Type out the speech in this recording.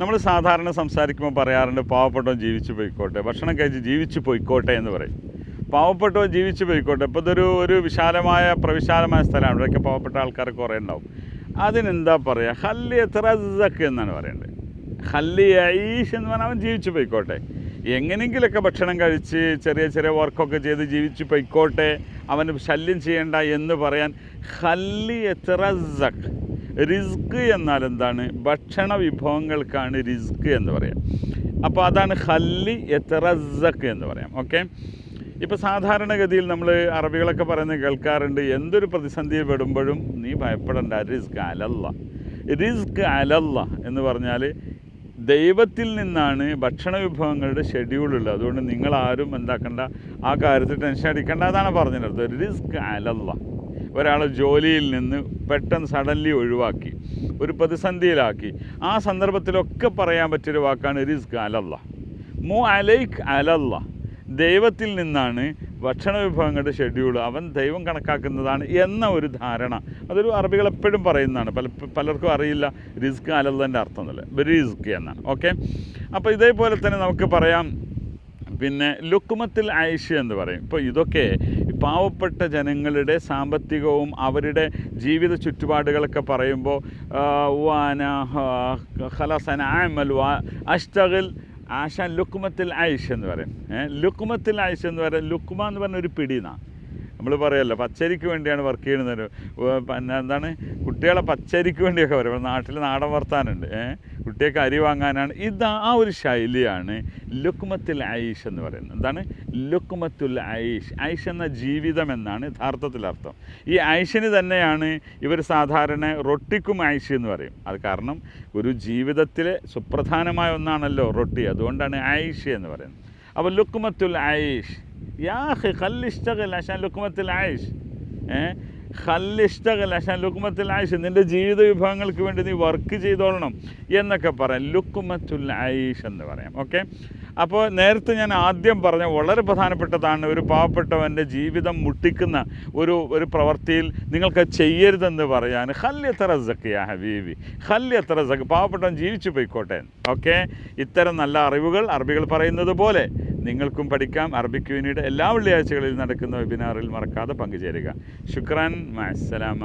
നമ്മൾ സാധാരണ സംസാരിക്കുമ്പോൾ പറയാറുണ്ട് പാവപ്പെട്ടവൻ ജീവിച്ചു പോയിക്കോട്ടെ ഭക്ഷണം കഴിച്ച് ജീവിച്ചു പോയിക്കോട്ടെ എന്ന് പറയും. പാവപ്പെട്ടവൻ ജീവിച്ചു പോയിക്കോട്ടെ ഇപ്പോൾ ഇതൊരു ഒരു വിശാലമായ പ്രവിശാലമായ സ്ഥലമാണ്. ഇവിടെയൊക്കെ പാവപ്പെട്ട ആൾക്കാർ കുറേ ഉണ്ടാവും. അതിനെന്താ പറയുക ഹല്ലി എത്രക്ക് എന്നാണ് പറയേണ്ടത്. ഹല്ലി ഐഷ് എന്ന് പറഞ്ഞാൽ അവൻ ജീവിച്ചു പോയിക്കോട്ടെ. എങ്ങനെയെങ്കിലൊക്കെ ഭക്ഷണം കഴിച്ച് ചെറിയ ചെറിയ വർക്കൊക്കെ ചെയ്ത് ജീവിച്ചു പോയിക്കോട്ടെ അവന് ശല്യം ചെയ്യേണ്ട എന്ന് പറയാൻ ഹല്ലി എത്രക്ക് റിസ്ക് എന്നാൽ എന്താണ്? ഭക്ഷണ വിഭവങ്ങൾക്കാണ് റിസ്ക് എന്ന് പറയാം. അപ്പോൾ അതാണ് ഹല്ലി എത്തറസക്ക് എന്ന് പറയാം. ഓക്കെ? ഇപ്പോൾ സാധാരണഗതിയിൽ നമ്മൾ അറബികളൊക്കെ പറയുന്നത് കേൾക്കാറുണ്ട് എന്തൊരു പ്രതിസന്ധിയിൽ പെടുമ്പോഴും നീ ഭയപ്പെടേണ്ട റിസ്ക് അലല്ല. റിസ്ക് അലല്ല എന്ന് പറഞ്ഞാൽ ദൈവത്തിൽ നിന്നാണ് ഭക്ഷണ വിഭവങ്ങളുടെ ഷെഡ്യൂളുള്ളത് അതുകൊണ്ട് നിങ്ങളാരും എന്താക്കണ്ട ആ കാര്യത്തിൽ ടെൻഷൻ അടിക്കേണ്ട അതാണ് പറഞ്ഞിട്ടുള്ളത് റിസ്ക് അലല്ല. ഒരാൾ ജോലിയിൽ നിന്ന് പെട്ടെന്ന് സഡൻലി ഒഴിവാക്കി ഒരു പ്രതിസന്ധിയിലാക്കി. ആ സന്ദർഭത്തിലൊക്കെ പറയാൻ പറ്റിയൊരു വാക്കാണ് റിസ്ക് അലല്ല. മു അലൈക്ക് അലല്ല. ദൈവത്തിൽ നിന്നാണ് ഭക്ഷണ വിഭവങ്ങളുടെ ഷെഡ്യൂൾ അവൻ ദൈവം കണക്കാക്കുന്നതാണ് എന്ന ഒരു ധാരണ. അതൊരു അറബികൾ എപ്പോഴും പറയുന്നതാണ്. പല പലർക്കും അറിയില്ല റിസ്ക് അലല്ലന്റെ അർത്ഥം എന്നല്ല. റിസ്ക് എന്നാണ്. ഓക്കെ? അപ്പോൾ ഇതേപോലെ തന്നെ നമുക്ക് പറയാം. പിന്നെ ലുക്കുമത്തിൽ ഐഷ് എന്ന് പറയും. ഇപ്പോൾ ഇതൊക്കെ പാവപ്പെട്ട ജനങ്ങളുടെ സാമ്പത്തികവും അവരുടെ ജീവിത ചുറ്റുപാടുകളൊക്കെ പറയുമ്പോൾ വാന ഖലസന ആമൽ വാ അഷ്ടഗിൽ ആശ ലുക്കുമത്തിൽ ഐഷ് എന്ന് പറയും. ലുക്മത്തിൽ ഐഷ് എന്ന് പറയും ലുക്മ എന്ന് പറഞ്ഞ ഒരു നമ്മൾ പറയല്ലോ പച്ചരിക്ക് വേണ്ടിയാണ് വർക്ക് ചെയ്യുന്നത്. പിന്നെ എന്താണ്? കുട്ടികളെ പച്ചരിക്ക് വേണ്ടിയൊക്കെ പറയും. നാട്ടിൽ നാടൻ വർത്താനുണ്ട്. ഏഹ് കുട്ടിയൊക്കെ അരി വാങ്ങാനാണ്. ഇത് ആ ഒരു ശൈലിയാണ് ലുക്മത്തുൽ ഐഷ് എന്ന് പറയുന്നത്. എന്താണ്? ലുക്മത്തുൽ ഐഷ്. ഐഷ് എന്ന ജീവിതം എന്നാണ് യഥാർത്ഥത്തിൽ അർത്ഥം. ഈ ഐഷിന് തന്നെയാണ് ഇവർ സാധാരണ റൊട്ടിക്കും ഐഷ് എന്ന് പറയും. അത് കാരണം ഒരു ജീവിതത്തിലെ സുപ്രധാനമായ ഒന്നാണല്ലോ റൊട്ടി. അതുകൊണ്ടാണ് ഐഷ് എന്ന് പറയുന്നത്. അപ്പോൾ ലുക്മത്തുൽ ഐഷ്. യാ ഖല്ലിഷ്ടകൽ عشان ലുക്കുമത്തിൽ خليه يشتغل عشان لقمه العيش. നിന്റെ ജീവിത വിഭവങ്ങൾക്ക് വേണ്ടി നീ വർക്ക് ചെയ്തോളണം എന്നൊക്കെ പറയാം. ലുക്കുമത്തുൽ ഐഷ് എന്ന് പറയാം. ഓക്കെ അപ്പോൾ നേരത്തെ ഞാൻ ആദ്യം പറഞ്ഞ വളരെ പ്രധാനപ്പെട്ടതാണ് ഒരു പാവപ്പെട്ടവന്റെ ജീവിതം മുട്ടിക്കുന്ന ഒരു ഒരു പ്രവൃത്തിയിൽ നിങ്ങൾക്ക് ചെയ്യരുതെന്ന് പറയാൻ. ഹല്യത്ര സക്കിയ ഹബീബി. ഹല്യത്ര സക്ക് പാവപ്പെട്ടവൻ ജീവിച്ചു പോയിക്കോട്ടെ. ഓക്കെ ഇത്തരം നല്ല അറിവുകൾ അറബികൾ പറയുന്നത് പോലെ നിങ്ങൾക്കും പഠിക്കാം. അറബിക് യൂണിയുടെ എല്ലാ വെള്ളിയാഴ്ചകളിൽ നടക്കുന്ന വെബിനാറിൽ മറക്കാതെ പങ്കുചേരുക. ശുക്രാൻ മഅസ്സലാമ